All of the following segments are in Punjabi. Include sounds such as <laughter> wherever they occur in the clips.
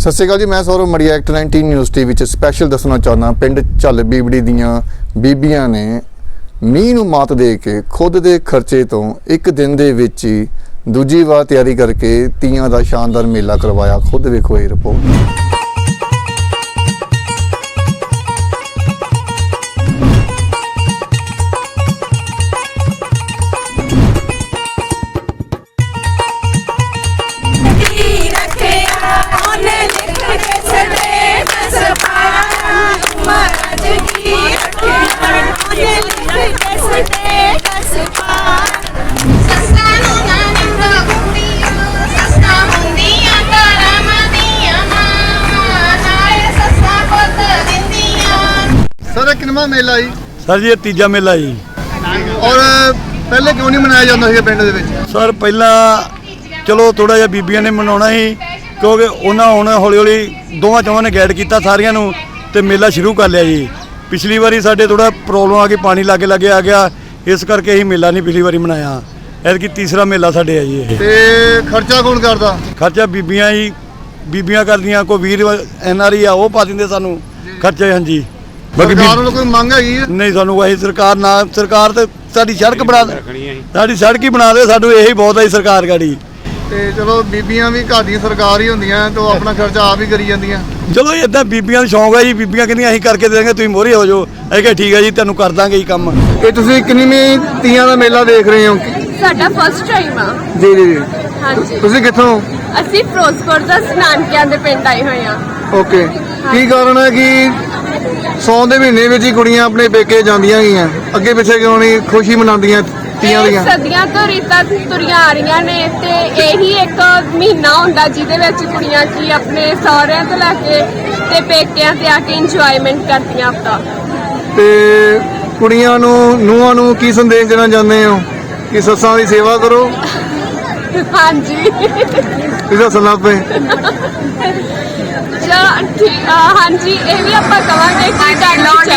ਸਤਿ ਸ਼੍ਰੀ ਅਕਾਲ ਜੀ, ਮੈਂ Saurav Maria act 19 news TV ਵਿੱਚ ਸਪੈਸ਼ਲ ਦੱਸਣਾ ਚਾਹੁੰਦਾ। ਪਿੰਡ ਝੱਲ ਬੀਬੜੀ ਦੀਆਂ ਬੀਬੀਆਂ ਨੇ ਮੀਂਹ ਨੂੰ ਮਾਤ ਦੇ ਕੇ ਖੁਦ ਦੇ ਖਰਚੇ ਤੋਂ ਇੱਕ ਦਿਨ ਦੇ ਵਿੱਚ ਹੀ ਦੂਜੀ ਵਾਰ ਤਿਆਰੀ ਕਰਕੇ ਤੀਆਂ ਦਾ ਸ਼ਾਨਦਾਰ ਮੇਲਾ ਕਰਵਾਇਆ। ਖੁਦ ਵੇਖੋ ਇਹ ਰਿਪੋਰਟ ਕਿੰਨਾ ਮੇਲਾ ਜੀ? ਸਰ ਜੀ ਇਹ ਤੀਜਾ ਮੇਲਾ ਜੀ। ਔਰ ਪਹਿਲੇ ਕਿਉਂ ਨਹੀਂ ਮਨਾਇਆ ਜਾਂਦਾ ਸੀ ਪਿੰਡ ਦੇ ਵਿੱਚ? ਸਰ ਪਹਿਲਾਂ ਚਲੋ ਥੋੜਾ ਜਿਹਾ ਬੀਬੀਆਂ ਨੇ ਮਨਾਉਣਾ ਸੀ ਕਿਉਂਕਿ ਉਹਨਾਂ ਹੁਣ ਹੌਲੀ ਹੌਲੀ ਦੋਵਾਂ ਚੋਹਾਂ ਨੇ ਗਾਈਡ ਕੀਤਾ ਸਾਰਿਆਂ ਨੂੰ ਤੇ ਮੇਲਾ ਸ਼ੁਰੂ ਕਰ ਲਿਆ ਜੀ। ਪਿਛਲੀ ਵਾਰੀ ਸਾਡੇ ਥੋੜਾ ਪ੍ਰੋਬਲਮ ਆ ਗਈ ਪਾਣੀ ਲਾਗੇ ਲਾਗੇ ਆ ਗਿਆ ਇਸ ਕਰਕੇ ਅਸੀਂ ਮੇਲਾ ਨਹੀਂ ਪਿਛਲੀ ਵਾਰੀ ਮਨਾਇਆ। ਐਤਕੀ ਤੀਸਰਾ ਮੇਲਾ ਸਾਡੇ ਆ ਜੀ ਇਹ। ਤੇ ਖਰਚਾ ਕੌਣ ਕਰਦਾ? ਖਰਚਾ ਬੀਬੀਆਂ ਹੀ ਬੀਬੀਆਂ ਕਰਦੀਆਂ ਕੋਈ ਵੀਰ ਐਨ ਆਰ ਆਈ ਆ ਉਹ ਪਾ ਦਿੰਦੇ ਸਾਨੂੰ। ਖਰਚੇ ਹਾਂਜੀ। ਬਾਕੀ ਸਰਕਾਰ ਵੱਲੋਂ ਕੋਈ ਮੰਗ ਹੈਗੀ ਹੈ ਨਹੀਂ ਸਾਨੂੰ ਵਾਹੀ ਸਰਕਾਰ ਨਾ ਸਰਕਾਰ ਤੇ ਸਾਡੀ ਸੜਕ ਬਣਾ ਦੇ ਸਾਡੀ ਸੜਕ ਹੀ ਬਣਾ ਦੇ ਸਾਨੂੰ ਇਹੀ ਬਹੁਤ ਹੈ ਸਰਕਾਰ ਗਾੜੀ। ਤੇ ਚਲੋ ਬੀਬੀਆਂ ਵੀ ਘਰ ਦੀਆਂ ਸਰਕਾਰ ਹੀ ਹੁੰਦੀਆਂ ਤੇ ਉਹ ਆਪਣਾ ਖਰਚਾ ਆਪ ਹੀ ਕਰੀ ਜਾਂਦੀਆਂ। ਚਲੋ ਇਦਾਂ ਬੀਬੀਆਂ ਦਾ ਸ਼ੌਂਕ ਹੈ ਜੀ ਬੀਬੀਆਂ ਕਹਿੰਦੀਆਂ ਅਸੀਂ ਕਰਕੇ ਦੇ ਦਾਂਗੇ ਤੁਸੀਂ ਮੋਹਰੇ ਹੋ ਜਾਓ। ਅਸੀਂ ਕਿਹਾ ਠੀਕ ਹੈ ਜੀ ਤੁਹਾਨੂੰ ਕਰ ਦਾਂਗੇ ਜੀ ਕੰਮ। ਇਹ ਤੁਸੀਂ ਕਿੰਨੀ ਤੀਆਂ ਦਾ ਮੇਲਾ ਦੇਖ ਰਹੇ ਹੋ? ਸਾਡਾ ਫਸਟ ਟਾਈਮ ਆ। ਜੀ ਜੀ ਜੀ। ਹਾਂਜੀ। ਤੁਸੀਂ ਕਿੱਥੋਂ? ਅਸੀਂ ਫਿਰੋਜ਼ਪੁਰ ਦਾ ਸਨਾਨਕਿਆਂ ਦੇ ਪਿੰਡ ਆਏ ਹੋਏ ਆ। ਓਕੇ। ਕੀ ਕਾਰਨ ਹੈ ਕਿ ਸੌਣ ਦੇ ਮਹੀਨੇ ਵਿੱਚ ਹੀ ਕੁੜੀਆਂ ਆਪਣੇ ਪੇਕੇ ਜਾਂਦੀਆਂ ਗਈਆਂ। ਅੱਗੇ ਪਿੱਛੇ ਕਿਉਂ ਨਹੀਂ? ਖੁਸ਼ੀ ਮਨਾਉਂਦੀਆਂ ਤੀਆਂ ਦੀਆਂ। ਸਦੀਆਂ ਤੋਂ ਰੀਤਾਂ ਤੁਰੀਆਂ ਆ ਰਹੀਆਂ ਨੇ ਤੇ ਇਹੀ ਇੱਕ ਮਹੀਨਾ ਹੁੰਦਾ ਜਿਹਦੇ ਵਿੱਚ ਕੁੜੀਆਂ ਕੀ ਆਪਣੇ ਸਹੁਰਿਆਂ ਤੋਂ ਲੈ ਕੇ ਤੇ ਪੇਕਿਆਂ ਤੇ ਆ ਕੇ ਇੰਜੋਇਮੈਂਟ ਕਰਦੀਆਂ ਆਪਦਾ। ਤੇ ਕੁੜੀਆਂ ਨੂੰ ਨੂੰਹਾਂ ਨੂੰ ਕੀ ਸੰਦੇਸ਼ ਦੇਣਾ ਚਾਹੁੰਦੇ ਹੋ? ਕਿ ਸੱਸਾਂ ਦੀ ਸੇਵਾ ਕਰੋ। ਹਾਂਜੀ। ਇਹਦਾ ਸਲਾਹ ਪਏ ਆ, ਹਾਂਜੀ ਇਹ ਵੀ ਆਪਾਂ ਕਵਾਂਗੇ ਕਿ ਡਾਇਲੌਗ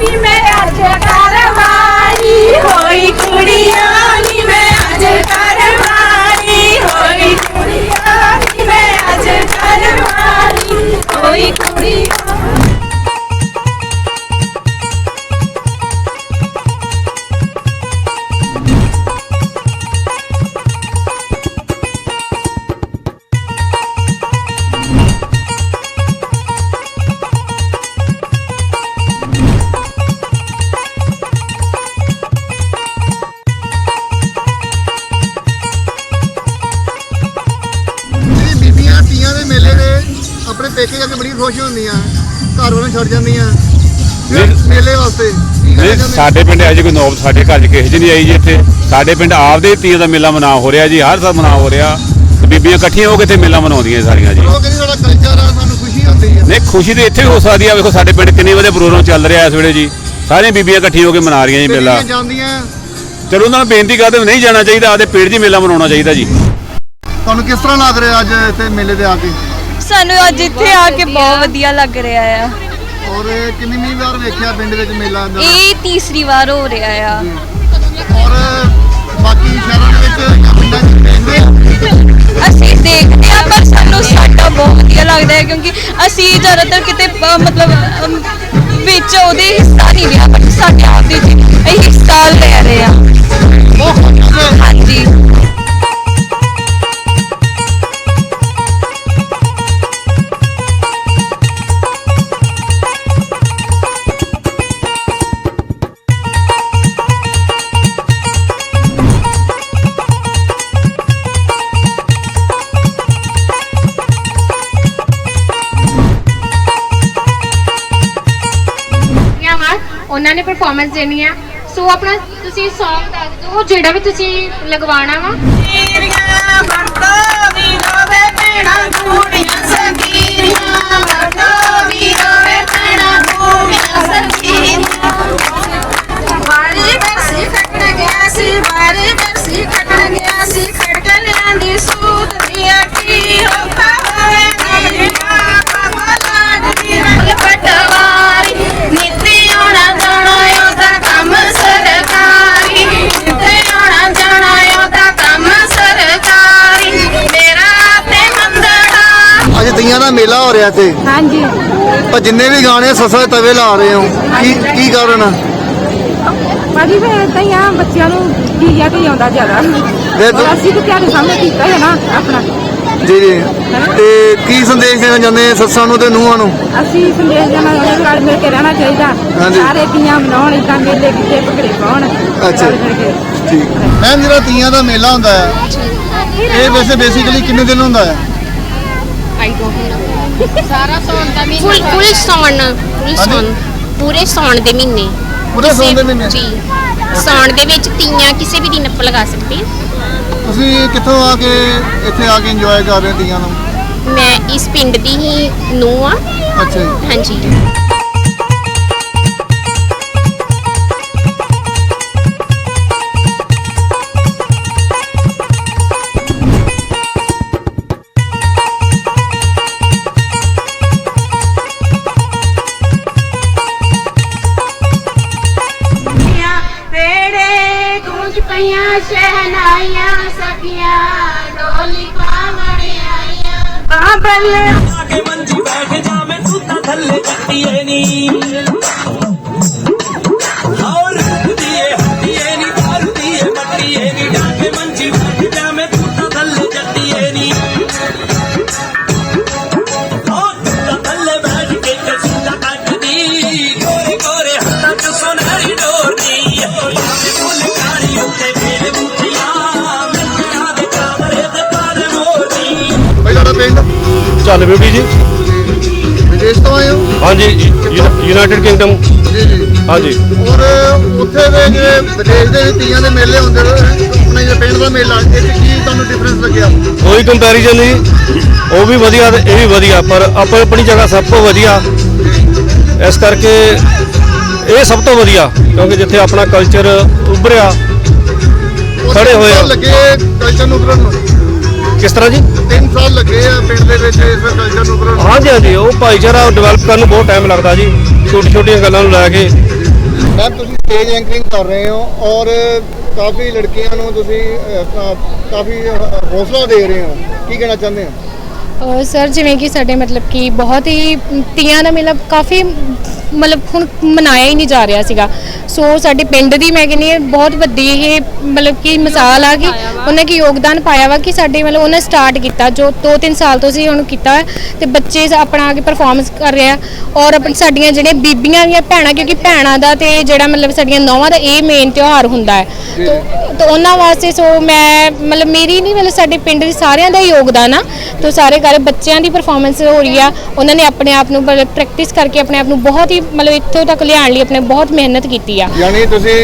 ਨੀ ਮੈਂ ਅੱਜ ਕਰਵਾਈ ਹੋਈ ਕੁੜੀਆਂ ਨੀ ਮੈਂ ਅੱਜ ਕਰਵਾਈ ਹੋਈ ਕੁੜੀਆਂ ਨੀ ਮੈਂ ਅੱਜ ਕਰਵਾਈ ਬੜੀ ਖੁਸ਼ ਹੁੰਦੀਆਂ ਘਰ ਵਾਲਿਆਂ ਨੂੰ ਛੱਡ ਜਾਂਦੀਆਂ। ਨਹੀਂ। ਮੇਲੇ ਵਾਸਤੇ ਕੀ ਕਹਿਣਾ ਨਹੀਂ ਚਾਹੁੰਦੇ? ਸਾਡੇ ਪਿੰਡ ਅਜੇ ਕੋਈ ਨੌਬਤ ਸਾਡੇ ਘਰ 'ਚ ਕਿਸੇ 'ਚ ਨਹੀਂ ਆਈ ਜੀ ਇੱਥੇ। ਸਾਡੇ ਪਿੰਡ ਆਪਦੇ ਤੀਆਂ ਦਾ ਮੇਲਾ ਮਨਾ ਹੋ ਰਿਹਾ ਜੀ ਹਰ ਸਾਲ ਮਨਾ ਹੋ ਰਿਹਾ। ਤੇ ਬੀਬੀਆਂ ਇਕੱਠੀਆਂ ਹੋ ਕੇ ਇੱਥੇ ਮੇਲਾ ਮਨਾਉਂਦੀਆਂ ਸਾਰੀਆਂ ਜੀ। ਉਹ ਕਹਿੰਦੇ ਸਾਡਾ ਕਲਚਰ ਆ ਸਾਨੂੰ ਖੁਸ਼ੀ ਹੁੰਦੀ ਹੈ ਨਹੀਂ ਖੁਸ਼ੀ ਤੇ ਇੱਥੇ ਵੀ ਹੋ ਸਕਦੀ ਆ। ਵੇਖੋ ਸਾਡੇ ਪਿੰਡ ਕਿੰਨੇ ਵਧੀਆ ਪ੍ਰੋਗਰਾਮ ਚੱਲ ਰਿਹਾ ਇਸ ਵੇਲੇ ਜੀ। ਸਾਰੀਆਂ ਬੀਬੀਆਂ ਇਕੱਠੀਆਂ ਹੋ ਕੇ ਮਨਾ ਰਹੀਆਂ ਜੀ ਮੇਲਾ। ਜਾਂਦੀਆਂ ਚਲੋ ਉਹਨਾਂ ਨੂੰ ਬੇਨਤੀ ਕਰਦੇ ਨਹੀਂ ਜਾਣਾ ਚਾਹੀਦਾ ਆਪਦੇ ਪਿੰਡ 'ਚ ਹੀ ਮੇਲਾ ਮਨਾਉਣਾ ਚਾਹੀਦਾ ਜੀ। ਤੁਹਾਨੂੰ ਕਿਸ ਤਰ੍ਹਾਂ ਲੱਗ ਰਿਹਾ ਅੱਜ ਇੱਥੇ ਮੇਲੇ ਤੇ ਆ ਕੇ? ਸਾਨੂੰ ਅੱਜ ਇੱਥੇ ਆ ਕੇ ਬਹੁਤ ਵਧੀਆ ਲੱਗ ਰਿਹਾ ਆ। ਔਰ ਕਿੰਨੀ ਵਾਰ ਵੇਖਿਆ ਪਿੰਡ ਵਿੱਚ ਮੇਲਾ ਦਾ? ਇਹ ਤੀਸਰੀ ਵਾਰ ਹੋ ਰਿਹਾ ਆ। ਔਰ ਬਾਕੀ ਸ਼ਹਿਰਾਂ ਦੇ ਵਿੱਚ ਜਾਂ ਪਿੰਡਾਂ 'ਚ ਦੇਖਦੇ ਆ? ਅਸੀਂ ਦੇਖਦੇ ਆ ਪਰ ਸਾਨੂੰ ਸਾਡਾ ਬਹੁਤ ਵਧੀਆ ਲੱਗਦਾ ਹੈ ਕਿਉਂਕਿ ਅਸੀਂ ਜ਼ਿਆਦਾਤਰ ਕਿਤੇ ਅ, ਮਤਲਬ ਅਮ, ਵਿੱਚ ਉਹਦੇ ਹਿੱਸਾ ਨਹੀਂ ਲਿਆ ਪਰ ਸਾਡੇ ਆਪ ਦੇ ਜੀ ਅਸੀਂ ਹਿੱਸਾ ਲੈ ਰਹੇ। ਆ ਹਾਂਜੀ। ਉਹਨਾਂ ਦੇਣੀ ਆ। ਸੋ ਆਪਣਾ ਤੁਸੀਂ Song ਦੱਸ ਦਿਓ ਜਿਹੜਾ ਵੀ ਤੁਸੀਂ ਲਗਵਾਉਣਾ ਵਾ। ਸੰਗੀਰੀਆਂ ਵਰਤੋ ਵੀ ਰੋਵੇ ਪੈਣਾ ਕੁੜੀਆਂ ਹੋ ਰਿਹਾ ਇੱਥੇ? ਹਾਂਜੀ। ਪਰ ਜਿੰਨੇ ਵੀ ਗਾਣੇ ਸੱਸਾ ਤਵੇ ਲਾ ਰਹੇ ਹੋ ਕੀ ਕੀ ਕਾਰਨ ਆ? ਭਾਜੀ ਫਿਰ ਏਦਾਂ ਹੀ ਆ ਬੱਚਿਆਂ ਨੂੰ ਡੀਜੇ ਤੇ ਹੀ ਆਉਂਦਾ ਜ਼ਿਆਦਾ ਤੇ ਤੁ- ਔਰ ਅਸੀਂ ਤਾਂ ਤੁਹਾਡੇ ਸਾਹਮਣੇ ਕੀਤਾ ਹੈ ਨਾ ਆਪਣਾ। ਜੀ ਜੀ। ਤੇ ਕੀ ਸੰਦੇਸ਼ ਦੇਣਾ ਚਾਹੁੰਦੇ ਸੱਸਾਂ ਨੂੰ ਤੇ ਨੂੰਹਾਂ ਨੂੰ? ਅਸੀਂ ਸੰਦੇਸ਼ ਦੇਣਾ ਚਾਹੁੰਦੇ ਹਾਂ ਰਲ ਮਿਲ ਕੇ ਰਹਿਣਾ ਚਾਹੀਦਾ। ਹਾਂਜੀ। ਸਾਰੇ ਤੀਆਂ ਮਨਾਉਣ ਇਦਾਂ ਮੇਲੇ ਕਿਤੇ ਪਕੜੇ ਪਾਉਣ ਅੱਛਾ। ਰਲ ਮਿਲ ਕੇ। ਠੀਕ। ਮੈਮ ਜਿਹੜਾ ਤੀਆਂ ਦਾ ਮੇਲਾ ਹੁੰਦਾ ਹੈ ਇਹ ਵੈਸੇ ਬੇਸਿਕਲੀ ਕਿੰਨੇ ਦਿਨ ਹੁੰਦਾ ਹੈ? ਫੁੱਲ ਫੁੱਲ ਸੌਣ ਫੁੱਲ ਸੌਣ ਪੂਰੇ ਸੌਣ ਦੇ ਮਹੀਨੇ। ਪੂਰੇ ਸੌਣ ਦੇ ਮਹੀਨੇ? ਜੀ ਸੌਣ ਦੇ ਵਿੱਚ ਤੀਆਂ ਕਿਸੇ ਵੀ ਦਿਨ ਆਪਾਂ ਲਗਾ ਸਕਦੇ ਹਾਂ। ਤੁਸੀਂ ਕਿੱਥੋਂ ਆ ਕੇ ਇੱਥੇ ਆ ਕੇ ਇੰਜੋਏ ਕਰ ਰਹੇ ਹੋ ਤੀਆਂ ਨੂੰ? ਮੈਂ ਇਸ ਪਿੰਡ ਦੀ ਹੀ ਨੂੰਹ ਆ ਅੱਛਾ ਜੀ। ਹਾਂਜੀ। ਪਈਆਂ ਸ਼ਹਿਨਾਈਆਂ ਸਖੀਆਂ ਡੋਲੀ ਪਾਵਣੇ ਆਈਆਂ। ਬਾਬਲ ਕੇ ਮੰਜੀ ਬੈਠ ਜਾਵੇਂ ਤੂੰ ਤਾਂ ਥੱਲੇ ਚੱਟੀਏ ਨੀ। ਚੱਲ ਬੇਬੀ ਜੀ ਵਿਦੇਸ਼ ਤੋਂ ਆਏ ਹੋ? ਹਾਂਜੀ ਯੂਨਾਈਟਿਡ ਕਿੰਗਡਮ ਜੀ ਜੀ। ਹਾਂਜੀ। ਔਰ ਉੱਥੇ ਦੇ ਜਿਹੜੇ ਵਿਦੇਸ਼ ਦੇ ਤੀਆਂ ਦੇ ਮੇਲੇ ਹੁੰਦੇ ਨੇ ਆਪਣੇ ਜਿਹੜੇ ਪਿੰਡ ਦਾ ਮੇਲਾ ਇਹ 'ਚ ਕੀ ਤੁਹਾਨੂੰ ਡਿਫਰੈਂਸ ਲੱਗਿਆ? ਕੋਈ ਕੰਪੈਰੀਜ਼ਨ ਨਹੀਂ। ਉਹ ਵੀ ਵਧੀਆ ਤੇ ਇਹ ਵੀ ਵਧੀਆ ਪਰ ਆਪਣੀ ਆਪਣੀ ਜਗ੍ਹਾ ਸਭ ਤੋਂ ਵਧੀਆ। ਇਸ ਕਰਕੇ ਇਹ ਸਭ ਤੋਂ ਵਧੀਆ ਕਿਉਂਕਿ ਜਿੱਥੇ ਆਪਣਾ ਕਲਚਰ ਉੱਭਰਿਆ ਖੜੇ ਹੋਏ ਆ। ਲੱਗੇ ਕਲਚਰ ਨੂੰ ਉਭਰਨ ਨੂੰ। ਕਿਸ ਤਰ੍ਹਾਂ ਜੀ? 3 ਸਾਲ ਲੱਗੇ ਆ ਪਿੰਡ ਦੇ ਵਿੱਚ ਇਸ ਕਲਚਰ ਨੂੰ ਨੂੰ। ਹਾਂਜੀ ਹਾਂਜੀ ਉਹ ਭਾਈਚਾਰਾ ਡਿਵੈਲਪ ਕਰਨ ਨੂੰ ਬਹੁਤ ਟਾਈਮ ਲੱਗਦਾ ਜੀ। ਛੋਟੀ ਛੋਟੀਆਂ ਗੱਲਾਂ ਨੂੰ ਲੈ ਕੇ। ਮੈਮ ਤੁਸੀਂ ਸਟੇਜ ਐਂਕਰਿੰਗ ਕਰ ਰਹੇ ਹੋ ਔਰ ਕਾਫੀ ਲੜਕੀਆਂ ਨੂੰ ਤੁਸੀਂ ਕਾ- ਕਾਫੀ ਹੌਸਲਾ ਦੇ ਰਹੇ ਹੋ। ਕੀ ਕਹਿਣਾ ਚਾਹੁੰਦੇ ਹੋ? ਸਰ ਜਿਵੇਂ ਕਿ ਸਾਡੇ ਮਤਲਬ ਕਿ ਬਹੁਤ ਹੀ ਤੀਆਂ ਦਾ ਮੇਲਾ ਕਾਫੀ ਮਤਲਬ ਹੁਣ ਮਨਾਇਆ ਹੀ ਨਹੀਂ ਜਾ ਰਿਹਾ ਸੀਗਾ। ਸੋ ਸਾਡੇ ਪਿੰਡ ਦੀ ਮੈਂ ਕਹਿੰਦੀ ਹਾਂ, ਬਹੁਤ ਵੱਡੀ ਇਹ ਮਤਲਬ ਕਿ ਮਿਸਾਲ ਆ ਕਿ ਉਹਨਾਂ ਕੀ ਯੋਗਦਾਨ ਪਾਇਆ ਵਾ ਕਿ ਸਾਡੇ ਮਤਲਬ ਉਹਨਾਂ ਸਟਾਰਟ ਕੀਤਾ, ਜੋ 2-3 ਸਾਲ ਤੋਂ ਅਸੀਂ ਉਹਨੂੰ ਕੀਤਾ ਹੈ ਤੇ ਬੱਚੇ ਆਪਣਾ ਆ ਕੇ ਪਰਫਾਰਮੈਂਸ ਕਰ ਰਿਹਾ ਔਰ ਆਪਣੀ ਸਾਡੀਆਂ ਜਿਹੜੀਆਂ ਬੀਬੀਆਂ ਦੀਆਂ ਭੈਣਾਂ, ਕਿਉਂਕਿ ਭੈਣਾਂ ਦਾ ਤੇ ਜਿਹੜਾ ਮਤਲਬ ਸਾਡੀਆਂ ਨੌਵਾਂ ਦਾ ਇਹ ਮੇਨ ਤਿਉਹਾਰ ਹੁੰਦਾ ਹੈ। ਤੋ ਤੋ ਉਹਨਾਂ ਵਾਸਤੇ ਸੋ ਮੈਂ ਮਤਲਬ ਮੇਰੀ ਨਹੀਂ ਮਤਲਬ ਸਾਡੇ ਪਿੰਡ ਦੇ ਸਾਰਿਆਂ ਦਾ ਯੋਗਦਾਨ ਆ। ਤੋ ਸਾਰੇ ਘਰ ਬੱਚਿਆਂ ਦੀ ਪਰਫਾਰਮੈਂਸ ਹੋ ਰਹੀ ਆ। ਉਹਨਾਂ ਨੇ ਆਪਣੇ ਆਪ ਨੂੰ ਮਤਲਬ ਪ੍ਰੈਕਟਿਸ ਕਰਕੇ ਆਪਣੇ ਆਪ ਨੂੰ ਬਹੁਤ ਹੀ ਮਤਲਬ ਇੱਥੋਂ ਤੱਕ ਲਿਆਉਣ ਲਈ ਆਪਣੇ ਬਹੁਤ ਮਿਹਨਤ ਕੀਤੀ ਆ। ਯਾਨੀ ਤੁਸੀਂ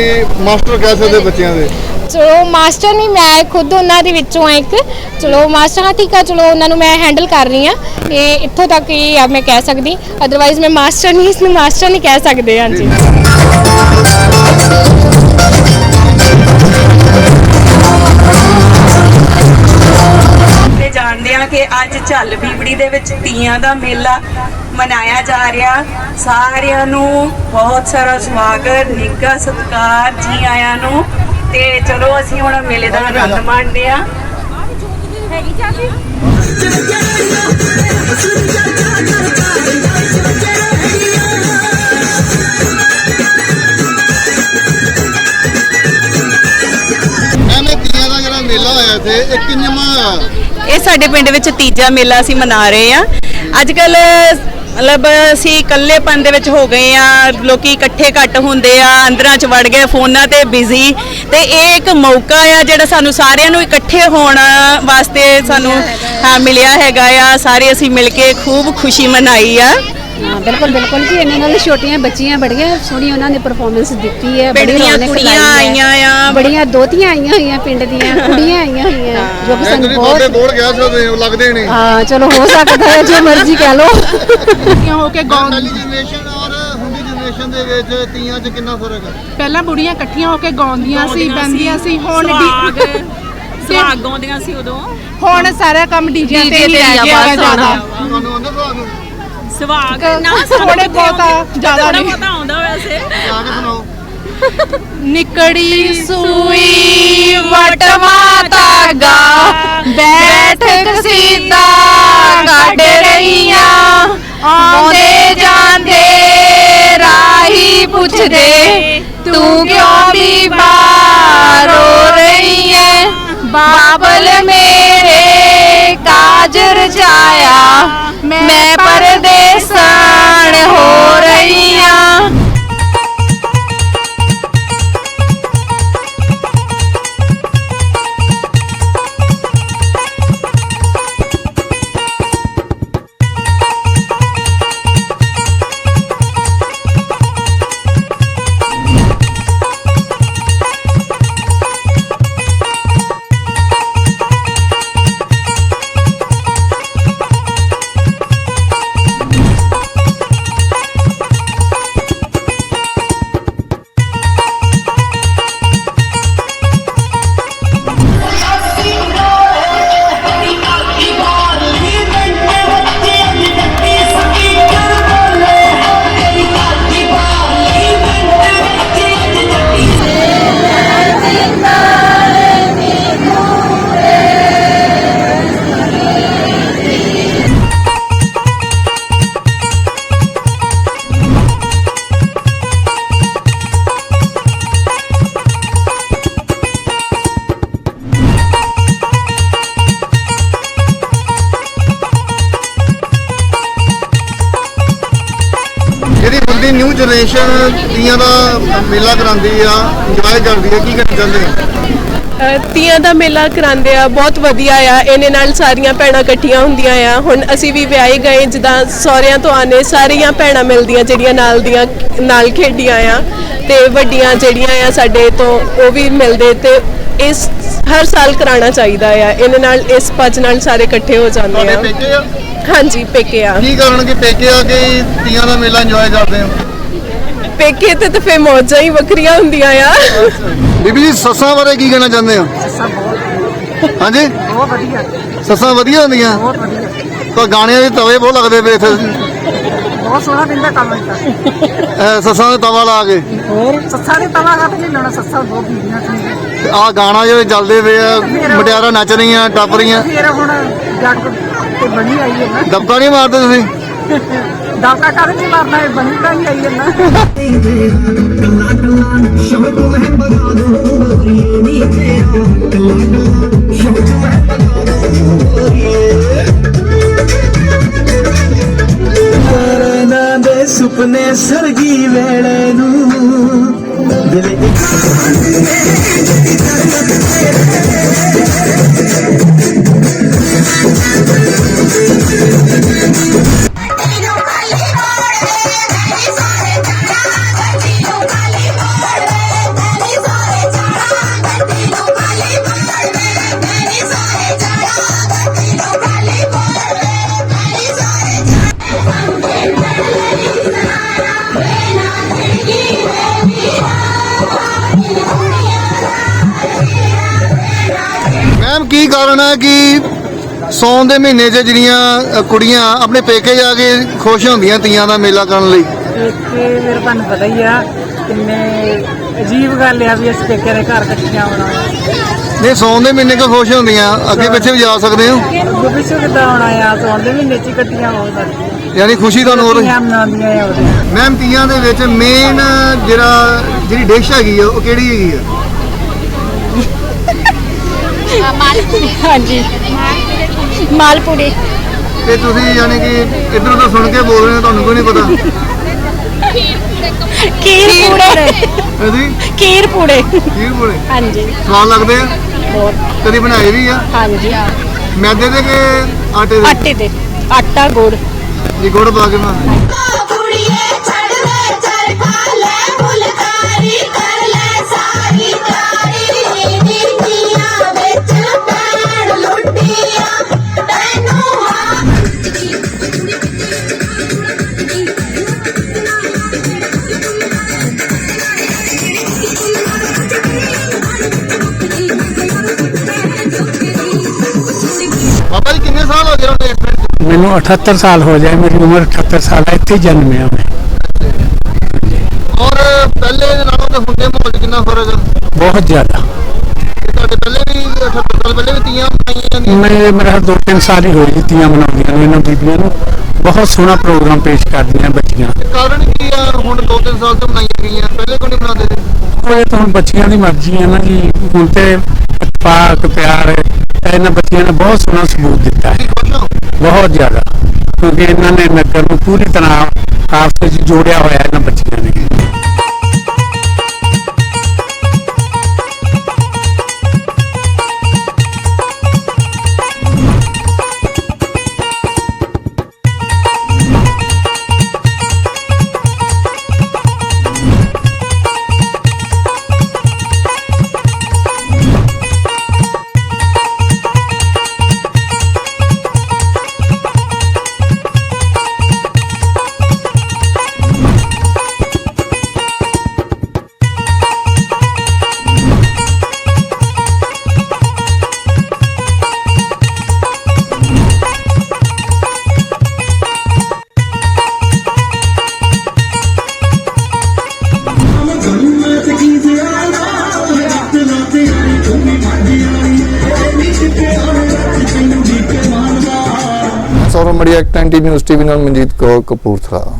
ਮਾਸਟਰ ਕਹਿ ਸਕਦੇ ਬੱਚਿਆਂ ਦੇ? ਚਲੋ ਮਾਸਟਰ ਨਹੀਂ ਮੈਂ ਖੁਦ ਉਹਨਾਂ ਦੇ ਵਿੱਚੋਂ ਆ ਇੱਕ। ਚਲੋ ਮਾਸਟਰ ਹਾਂ ਠੀਕ ਆ ਚਲੋ ਉਹਨਾਂ ਨੂੰ ਮੈਂ ਹੈਂਡਲ ਕਰ ਰਹੀ ਆ ਇਹ ਇੱਥੋਂ ਤੱਕ ਹੀ ਆ ਮੈਂ ਕਹਿ ਸਕਦੀ। ਅਦਰਵਾਈਜ਼ ਮੈਂ ਮਾਸਟਰ ਨਹੀਂ ਇਸ ਨੂੰ ਮਾਸਟਰ ਨਹੀਂ ਕਹਿ ਸਕਦੇ ਹਾਂਜੀ। ਤੇ ਜਾਣਦੇ ਆ ਕਿ ਅੱਜ ਝੱਲ ਬੀਬੜੀ ਦੇ ਵਿੱਚ ਤੀਆਂ ਦਾ ਮੇਲਾ ਮਨਾਇਆ ਜਾ ਰਿਹਾ। ਸਾਰਿਆਂ ਨੂੰ ਬਹੁਤ ਸਾਰਾ ਸਵਾਗਤ ਨਿੱਘਾ ਸਤਿਕਾਰ ਜੀ ਆਇਆਂ ਨੂੰ। ਤੇ ਚਲੋ ਅਸੀਂ ਹੁਣ ਮੇਲੇ ਦਾ ਆਨੰਦ ਮਾਣਦੇ ਆ ਮੇਲਾ ਹੋਇਆ ਇੱਥੇ ਇਹ ਕਿੰਨਵਾਂ ਇਹ ਸਾਡੇ ਪਿੰਡ ਵਿੱਚ ਤੀਜਾ ਮੇਲਾ ਅਸੀਂ ਮਨਾ ਰਹੇ ਆ ਅੱਜ ਕੱਲ ਮਤਲਬ ਅਸੀਂ ਇਕੱਲੇਪਨ ਦੇ ਵਿੱਚ ਹੋ ਗਏ ਆ ਲੋਕੀ ਇਕੱਠੇ ਘੱਟ ਹੁੰਦੇ ਆ ਅੰਦਰਾਂ ਚ ਵੜ ਗਏ ਫੋਨਾਂ ਤੇ ਬਿਜ਼ੀ ਤੇ ਇਹ ਇੱਕ ਮੌਕਾ ਆ ਜਿਹੜਾ ਸਾਨੂੰ ਸਾਰਿਆਂ ਨੂੰ ਇਕੱਠੇ ਹੋਣ ਵਾਸਤੇ ਸਾਨੂੰ ਹਾਂ ਮਿਲਿਆ ਹੈਗਾ ਆ। ਸਾਰੇ ਅਸੀਂ ਮਿਲ ਕੇ ਖੂਬ ਖੁਸ਼ੀ ਮਨਾਈ ਆ। ਹਾਂ ਬਿਲਕੁਲ ਬਿਲਕੁਲ ਜੀ ਇਹਨਾਂ ਨਾਲ ਛੋਟੀਆਂ ਬੱਚੀਆਂ ਬੜੀਆਂ ਸੋਹਣੀ ਉਹਨਾਂ ਨੇ ਪਰਫਾਰਮੈਂਸ ਦਿੱਤੀ ਹੈ ਪਿੰਡ ਬੜੀ ਦੀਆਂ ਰੌਣਕ ਕੁੜੀਆਂ। ਆਈਆਂ ਆ। ਬੜੀਆਂ ਦੋਤੀਆਂ ਆਈਆਂ ਹੋਈਆਂ ਪਿੰਡ ਦੀਆਂ ਕੁੜੀਆਂ ਆਈਆਂ ਹੋਈਆਂ ਜੋ ਕਿ ਸਾਨੂੰ ਬਹੁਤ ਬੋਲ ਗਿਆ ਹੋ ਲੱਗਦੇ ਨੇ ਹਾਂ ਚਲੋ ਹੋ ਸਕਦਾ ਹੈ ਜੋ ਮਰਜ਼ੀ ਕਹਿ ਲਓ। ਹੋ ਕੇ ਗਾਉਂ ਪਹਿਲੀ ਜਨਰੇਸ਼ਨ ਔਰ ਹੁੰਦੀ ਜਨਰੇਸ਼ਨ ਦੇ ਵਿੱਚ ਤੀਆਂ 'ਚ ਕਿੰਨਾ ਫ਼ਰਕ ਹੈ ਪਹਿਲਾਂ ਬੁੜੀਆਂ ਇਕੱਠੀਆਂ ਹੋ ਕੇ ਗਾਉਂਦੀਆਂ ਸੀ ਬੈਂਦੀਆਂ ਸੀ। ਹੁਣ ਸੁਹਾਗ। <laughs> ਸੁਹਾਗ ਗਾਉਂਦੀਆਂ ਸੀ ਉਦੋਂ। ਹੁਣ ਸਾਰਾ ਕੰਮ ਡੀਜੇ ਤੇ ਹੀ ਰਹਿ ਗਿਆ ਜ਼ਿਆਦਾ। ਤੁਹਾਨੂੰ ਆਉਂਦਾ ਸੁਭਾਗ ਨਾ ਥੋੜੇ ਬਹੁਤਾ ਜ਼ਿਆਦਾ ਨਹੀਂ। ਪਤਾ ਆਉਂਦਾ ਵੈਸੇ। ਗਾ ਕੇ ਸੁਣਾਓ ਨਿਕੜੀ ਸੂਈ ਵਟ ਮਾਤਾ ਗਾ। ਬੈਠ ਕਸੀਦਾ ਕੱਢ ਰਹੀਆਂ। ਆਉਂਦੇ ਜਾਂਦੇ ਰਾਹੀ ਪੁੱਛਦੇ ਤੂੰ ਕਿਉਂ ਬੀਮਾਰ ਹੋ ਰਹੀ ਐ? ਬਾਬਲ ਮੇਰੇ ਕਾਜਰ ਜਾਇਆ। ਮੈਂ ਮੇਲਾ ਕਰਾਉਂਦੀ ਆ ਇੰਜੋਏ ਕਰਦੀ ਆ ਕੀ ਕਹਿਣਾ ਚਾਹੁੰਦੇ ਆ ਤੀਆਂ ਦਾ ਮੇਲਾ ਕਰਾਉਂਦੇ ਆ ਬਹੁਤ ਵਧੀਆ ਆ ਇਹਨੇ ਨਾਲ ਸਾਰੀਆਂ ਭੈਣਾਂ ਇਕੱਠੀਆਂ ਹੁੰਦੀਆਂ ਆ। ਹੁਣ ਅਸੀਂ ਵੀ ਵਿਆਹੇ ਗਏ ਜਿੱਦਾਂ ਸਹੁਰਿਆਂ ਤੋਂ ਆਨੇ ਸਾਰੀਆਂ ਭੈਣਾਂ ਮਿਲਦੀਆਂ ਜਿਹੜੀਆਂ ਨਾਲ ਦੀਆਂ ਨਾਲ ਖੇਡੀਆਂ ਆ। ਤੇ ਵੱਡੀਆਂ ਜਿਹੜੀਆਂ ਆ ਸਾਡੇ ਤੋਂ ਉਹ ਵੀ ਮਿਲਦੇ ਤੇ ਇਸ ਹਰ ਸਾਲ ਕਰਾਉਣਾ ਚਾਹੀਦਾ ਆ। ਇਹਦੇ ਨਾਲ ਇਸ ਪੱਜ ਨਾਲ ਸਾਰੇ ਇਕੱਠੇ ਹੋ ਜਾਂਦੇ ਆ। ਆ? ਹਾਂਜੀ ਪੇਕੇ ਆ। ਕੀ ਕਾਰਨ ਕਿ ਪੇਕੇ ਆ ਕੇ ਤੀਆਂ ਦਾ ਮੇਲਾ ਇੰਜੋਏ ਕਰਦੇ ਹੋ? ਪੇਕੇ ਤੇ ਤਾਂ ਫੇ ਮੌਜਾਂ ਹੀ ਵੱਖਰੀਆਂ ਹੁੰਦੀਆਂ ਆ। ਬੀਬੀ ਜੀ ਸੱਸਾਂ ਬਾਰੇ ਕੀ ਕਹਿਣਾ ਚਾਹੁੰਦੇ ਹੋ? ਸੱਸਾਂ ਬਹੁਤ ਹਾਂਜੀ? ਬਹੁਤ ਵਧੀਆ। ਸੱਸਾਂ ਵਧੀਆ ਹੁੰਦੀਆਂ? ਬਹੁਤ ਵਧੀਆ। ਤਾਂ ਗਾਣਿਆਂ ਦੇ ਤਵੇ ਬਹੁਤ ਲੱਗਦੇ ਪਏ ਇੱਥੇ। ਬਹੁਤ ਸੋਹਣਾ ਕੰਮ ਕੀਤਾ ਸੱਸਾਂ ਦੇ ਤਵਾ ਲਾ ਕੇ। ਹੋਰ? ਸੱਸਾਂ ਦੇ ਤਵਾ ਘੱਟ ਨਹੀਂ ਲਾਉਣਾ ਸੱਸਾਂ ਬਹੁਤ ਬੀਬੀਆਂ ਠੀਕ ਆ ਗਾਣਾ ਜਿਹੜੇ ਚੱਲਦੇ ਪਏ ਆ ਮਟਿਆਰਾਂ ਨੱਚ ਰਹੀਆਂ ਟੱਪ ਰਹੀਆਂ। ਫਿਰ ਹੁਣ ਜੱਗ ਤੇ ਬਣੀ ਆਈ ਹੈ ਨਾ। ਦਬਕਾ ਨਹੀਂ ਮਾਰਦੇ ਤੁਸੀਂ? ਦਾਤਾ ਕਰ ਨਹੀਂ ਮਾਰਨਾ, ਇਹ ਬਣੀ ਤਾਂ ਹੀ ਆਈ ਹੈ ਨਾ। ਦੇ ਸੁਪਨੇ ਸਰਗੀ ਵੇਲੇ ਨੂੰ ਦਿਲ ਇੱਕ ਮੈਮ ਕੀ ਕਾਰਨ ਹੈ ਕਿ ਸੌਣ ਦੇ ਮਹੀਨੇ 'ਚ ਜਿਹੜੀਆਂ ਅ, ਕੁੜੀਆਂ ਆਪਣੇ ਪੇਕੇ ਜਾ ਕੇ ਖੁਸ਼ ਹੁੰਦੀਆਂ ਤੀਆਂ ਦਾ ਮੇਲਾ ਕਰਨ ਲਈ? ਪੇਕੇ ਮੇਰੇ ਤੁਹਾਨੂੰ ਪਤਾ ਹੀ ਆ ਕਿੰਨੇ ਅਜੀਬ ਗੱਲ ਆ ਵੀ ਅਸੀਂ ਪੇਕੇ ਦੇ ਘਰ ਇਕੱਠੀਆਂ ਹੋਣਾ। ਨਹੀਂ ਸੌਣ ਦੇ ਮਹੀਨੇ ਕੋ ਖੁਸ਼ ਹੁੰਦੀਆਂ? ਅੱਗੇ ਪਿੱਛੇ ਵੀ ਜਾ ਸਕਦੇ ਹੋ? ਅੱਗੇ ਪਿੱਛੇ ਕਿੱਦਾਂ ਹੋਣਾ ਆ? ਸੌਣ ਦੇ ਮਹੀਨੇ ਚ ਹੀ ਇਕੱਠੀਆਂ ਹੋ ਸਕਦੀਆਂ। ਯਾਨੀ ਖੁਸ਼ੀ ਤੁਹਾਨੂੰ ਹੋ ਰਹੀ ਤੀਆਂ ਮਨਾਉਂਦੀਆਂ ਆ ਉਹਦੇ। ਮੈਮ ਤੀਆਂ ਦੇ ਵਿੱਚ ਮੇਨ ਜਿਹੜਾ ਜਿਹੜੀ ਡਿਸ਼ ਹੈਗੀ ਆ ਉਹ ਕਿਹੜੀ ਹੈਗੀ ਆ? ਹਾਂਜੀ। ਮਾਲਪੂੜੇ। ਤੇ ਤੁਸੀਂ ਯਾਨੀ ਕਿ ਇੱਧਰ ਉੱਧਰ ਸੁਣ ਕੇ ਬੋਲ ਰਹੇ ਹੋ ਤੁਹਾਨੂੰ ਕੋਈ ਨਹੀਂ ਪਤਾ। ਖੀਰ ਪੂੜੇ। ਹਾਂਜੀ? ਖੀਰ ਪੂੜੇ। ਖੀਰ ਬੋਲੇ ਹਾਂਜੀ। ਸਵਾਦ ਲੱਗਦੇ ਆ? ਬਹੁਤ। ਕਦੀ ਬਣਾਏ ਵੀ ਆ? ਹਾਂਜੀ। ਮੈਦੇ ਦੇ ਕਿ ਆਟੇ ਦੇ? ਆਟੇ ਦੇ। ਆਟਾ ਗੁੜ। ਜੀ ਗੁੜ ਪਾ ਕੇ ਬਣਾਉਂਦੇ 78 ਸਾਲ ਹੋ ਜਾਏ ਮੇਰੀ ਉਮਰ 78 ਸਾਲ ਹੈ ਇੱਥੇ ਹੀ ਜਨਮਿਆ ਮੈਂ। ਔਰ ਪਹਿਲੇ ਦੇ ਨਾਲੋਂ ਤੇ ਹੁਣ ਦੇ ਮਾਹੌਲ 'ਚ ਕਿੰਨਾ ਫ਼ਰਕ? ਆ ਬਹੁਤ ਜ਼ਿਆਦਾ। ਤੁਹਾਡੇ ਪਹਿਲੇ ਵੀ 78 ਸਾਲ ਪਹਿਲੇ ਵੀ ਤੀਆਂ ਬਣਾਈਆਂ ਜਾਂਦੀਆਂ? ਮੈਂ ਮੇਰਾ ਦੋ ਤਿੰਨ ਸਾਲ ਹੀ ਹੋਏ ਜੀ ਤੀਆਂ ਮਨਾਉਂਦੀਆਂ ਨੂੰ ਇਹਨਾਂ ਬੀਬੀਆਂ ਨੂੰ। ਬਹੁਤ ਸੋਹਣਾ ਪ੍ਰੋਗਰਾਮ ਪੇਸ਼ ਕਰਦੀਆਂ ਬੱਚੀਆਂ। ਕਾਰਨ ਕੀ ਆ? ਹੁਣ 2-3 ਸਾਲ ਤੋਂ ਬਣਾਈਆਂ ਗਈਆਂ ਪਹਿਲੇ ਕੋਈ ਨਹੀਂ ਬਣਾਉਂਦੇ ਸੀ ਉਹ ਇਹ ਤਾਂ ਹੁਣ ਬੱਚੀਆਂ ਦੀ ਮਰਜ਼ੀ ਹੈ ਨਾ ਜੀ। ਹੁਣ ਤੇ ਇਤਫਾਕ ਪਿਆਰ, ਇਹਨਾਂ ਬੱਚਿਆਂ ਨੇ ਬਹੁਤ ਸੋਹਣਾ ਸਬੂਤ ਦਿੱਤਾ ਹੈ। ਬਹੁਤ ਜ਼ਿਆਦਾ, ਕਿਉਂਕਿ ਇਹਨਾਂ ਨੇ ਨਗਰ ਨੂੰ ਪੂਰੀ ਤਰ੍ਹਾਂ ਆਪਸ ਵਿੱਚ ਜੋੜਿਆ ਹੋਇਆ ਇਹਨਾਂ ਬੱਚਿਆਂ ਨੇ। ਸੌਰਵ ਮੜੀਆ 19 ਨਿਊਜ਼ ਟੀਵੀ ਨਾਲ ਮਨਜੀਤ ਕੌਰ ਕਪੂਰਥਲਾ।